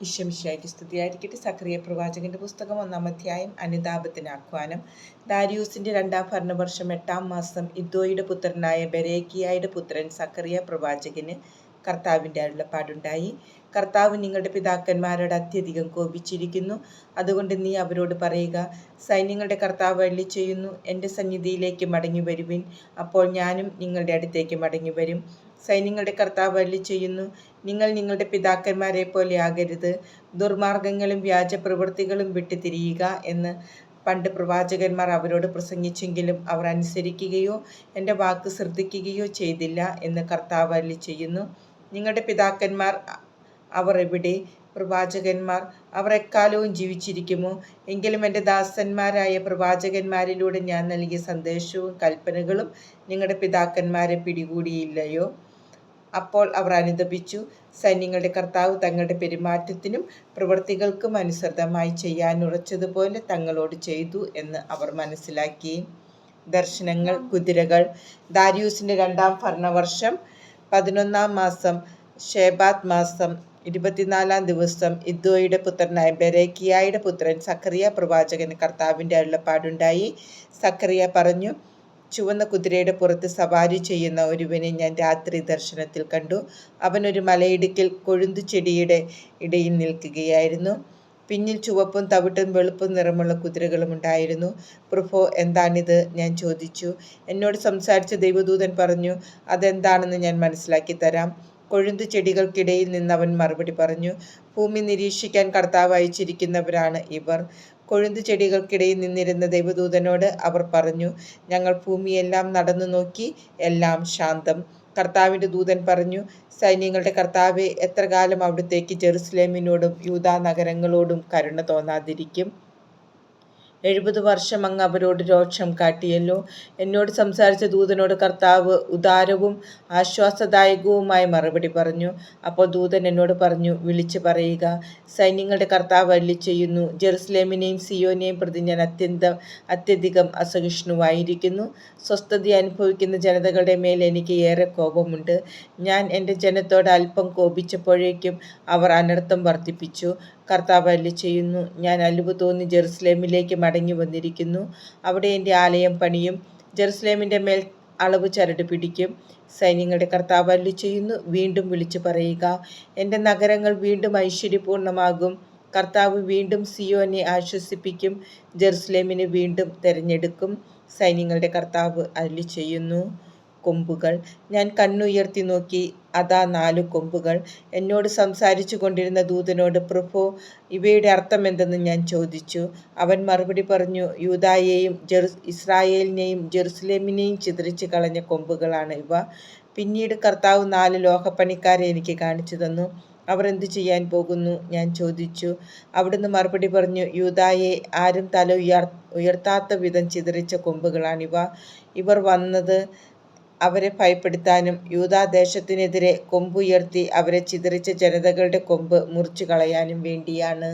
ഇഷമിഷായ്ക്ക് സ്തുതിയായിരിക്കട്ടെ. സക്രിയ പ്രവാചകന്റെ പുസ്തകം ഒന്നാം അധ്യായം അനുതാപത്തിന് ആഹ്വാനം. ദാരിയൂസിന്റെ രണ്ടാം ഭരണവർഷം എട്ടാം മാസം ഇദ്ദോയുടെ പുത്രനായ ബെരേക്കിയായുടെ പുത്രൻ സക്രിയ പ്രവാചകന് കർത്താവിന്റെ അരുളപ്പാടുണ്ടായി. കർത്താവ് നിങ്ങളുടെ പിതാക്കന്മാരോട് അത്യധികം കോപിച്ചിരിക്കുന്നു. അതുകൊണ്ട് നീ അവരോട് പറയുക സൈന്യങ്ങളുടെ കർത്താവ് അള്ളി ചെയ്യുന്നു എന്റെ സന്നിധിയിലേക്ക് മടങ്ങി വരുവിൻ അപ്പോൾ ഞാനും നിങ്ങളുടെ അടുത്തേക്ക് മടങ്ങി വരും സൈന്യങ്ങളുടെ കർത്താവ് അള്ളി ചെയ്യുന്നു നിങ്ങൾ നിങ്ങളുടെ പിതാക്കന്മാരെ പോലെ ആകരുത്. ദുർമാർഗങ്ങളും വ്യാജ പ്രവൃത്തികളും വിട്ടു തിരിയുക എന്ന് പണ്ട് പ്രവാചകന്മാർ അവരോട് പ്രസംഗിച്ചെങ്കിലും അവർ അനുസരിക്കുകയോ എന്റെ വാക്ക് ശ്രദ്ധിക്കുകയോ ചെയ്തില്ല എന്ന് കർത്താവ് അല്ലി ചെയ്യുന്നു. നിങ്ങളുടെ പിതാക്കന്മാർ അവർ എവിടെ? പ്രവാചകന്മാർ അവർ എക്കാലവും ജീവിച്ചിരിക്കുമോ? എങ്കിലും എന്റെ ദാസന്മാരായ പ്രവാചകന്മാരിലൂടെ ഞാൻ നൽകിയ സന്ദേശവും കൽപ്പനകളും നിങ്ങളുടെ പിതാക്കന്മാരെ പിടികൂടിയില്ലയോ? അപ്പോൾ അവർ അനുദപിച്ചു സൈന്യങ്ങളുടെ കർത്താവ് തങ്ങളുടെ പെരുമാറ്റത്തിനും പ്രവൃത്തികൾക്കും അനുസൃതമായി ചെയ്യാൻ ഉറച്ചതുപോലെ തങ്ങളോട് ചെയ്തു എന്ന് അവർ മനസ്സിലാക്കി. ദർശനങ്ങൾ കുതിരകൾ ദാരിയൂസിന്റെ രണ്ടാം ഭരണവർഷം പതിനൊന്നാം മാസം ഷേബാത് മാസം ഇരുപത്തിനാലാം ദിവസം ഇദ്ദോയുടെ പുത്രനായ ബെരേക്കിയായുടെ പുത്രൻ സക്കറിയ പ്രവാചകന് കർത്താവിന്റെ അരുളപ്പാടുണ്ടായി. സക്കറിയ പറഞ്ഞു ചുവന്ന കുതിരയുടെ പുറത്ത് സവാരി ചെയ്യുന്ന ഒരുവനെ ഞാൻ രാത്രി ദർശനത്തിൽ കണ്ടു. അവനൊരു മലയിടുക്കിൽ കൊഴുന്തു ചെടിയുടെ ഇടയിൽ നിൽക്കുകയായിരുന്നു. പിന്നിൽ ചുവപ്പും തവിട്ടും വെളുപ്പും നിറമുള്ള കുതിരകളും ഉണ്ടായിരുന്നു. പ്രഭോ എന്താണിത്? ഞാൻ ചോദിച്ചു. എന്നോട് സംസാരിച്ച ദൈവദൂതൻ പറഞ്ഞു അതെന്താണെന്ന് ഞാൻ മനസ്സിലാക്കി തരാം. കൊഴുന്തു ചെടികൾക്കിടയിൽ നിന്ന് അവൻ മറുപടി പറഞ്ഞു ഭൂമി നിരീക്ഷിക്കാൻ കർത്താവ് അയച്ചിരിക്കുന്നവരാണ് ഇവർ. കൊഴുന്തു ചെടികൾക്കിടയിൽ നിന്നിരുന്ന ദൈവദൂതനോട് അവർ പറഞ്ഞു ഞങ്ങൾ ഭൂമിയെല്ലാം നടന്നു നോക്കി എല്ലാം ശാന്തം. കർത്താവിന്റെ ദൂതൻ പറഞ്ഞു സൈന്യങ്ങളുടെ കർത്താവ് എത്ര കാലം അവിടുത്തേക്ക് ജെറുസലേമിനോടും യൂതാ നഗരങ്ങളോടും കരുണ തോന്നാതിരിക്കും? എഴുപത് വർഷം അങ്ങ് അവരോട് രോക്ഷം കാട്ടിയല്ലോ. എന്നോട് സംസാരിച്ച ദൂതനോട് കർത്താവ് ഉദാരവും ആശ്വാസദായകവുമായ മറുപടി പറഞ്ഞു. അപ്പോൾ ദൂതൻ എന്നോട് പറഞ്ഞു വിളിച്ചു പറയുക. സൈന്യങ്ങളുടെ കർത്താവ് അല്ലി ചെയ്യുന്നു. ജെറുസലേമിനെയും സിയോനെയും പ്രതി ഞാൻ അത്യന്തം അത്യധികം അസഹിഷ്ണുവായിരിക്കുന്നു. സ്വസ്ഥത അനുഭവിക്കുന്ന ജനതകളുടെ മേൽ എനിക്ക് ഏറെ കോപമുണ്ട്. ഞാൻ എന്റെ ജനത്തോട് അല്പം കോപിച്ചപ്പോഴേക്കും അവർ അനർത്ഥം വർദ്ധിപ്പിച്ചു. കർത്താവ് അല്ലി ചെയ്യുന്നു ഞാൻ അലിവ് തോന്നി ജെറുസലേമിലേക്ക് വന്നിരിക്കുന്നു. അവിടെ എന്റെ ആലയം പണിയും ജെറുസലേമിന്റെ മേൽ അളവ് ചരട് പിടിക്കും. സൈന്യങ്ങളുടെ കർത്താവ് അല്ലി ചെയ്യുന്നു. വീണ്ടും വിളിച്ചു പറയുക. എന്റെ നഗരങ്ങൾ വീണ്ടും ഐശ്വര്യപൂർണമാകും കർത്താവ് വീണ്ടും സിയോനെ ആശ്വസിപ്പിക്കും. ജെറുസലേമിനെ വീണ്ടും തിരഞ്ഞെടുക്കും. സൈന്യങ്ങളുടെ കർത്താവ് അല്ലി ചെയ്യുന്നു. കൊമ്പുകൾ. ഞാൻ കണ്ണുയർത്തി നോക്കി അതാ നാലു കൊമ്പുകൾ. എന്നോട് സംസാരിച്ചു കൊണ്ടിരുന്ന ദൂതനോട് പ്രഭു ഇവയുടെ അർത്ഥം എന്തെന്ന് ഞാൻ ചോദിച്ചു. അവൻ മറുപടി പറഞ്ഞു യൂതായെയും ജെറു ഇസ്രായേലിനെയും ജെറുസലേമിനെയും ചിതറിച്ച് കളഞ്ഞ കൊമ്പുകളാണ് ഇവ. പിന്നീട് കർത്താവ് നാല് ലോഹപ്പണിക്കാരെ എനിക്ക് കാണിച്ചു തന്നു. അവർ എന്തു ചെയ്യാൻ പോകുന്നു? ഞാൻ ചോദിച്ചു. അവിടുന്ന് മറുപടി പറഞ്ഞു യൂതായെ ആരും തല ഉയർ ഉയർത്താത്ത വിധം ചിതറിച്ച കൊമ്പുകളാണിവ. ഇവർ വന്നത് അവരെ ഭയപ്പെടുത്താനും യൂദാദേശത്തിനെതിരെ കൊമ്പുയർത്തി അവരെ ചിതറിച്ച ജനതകളുടെ കൊമ്പ് മുറിച്ചു കളയാനും വേണ്ടിയാണ്.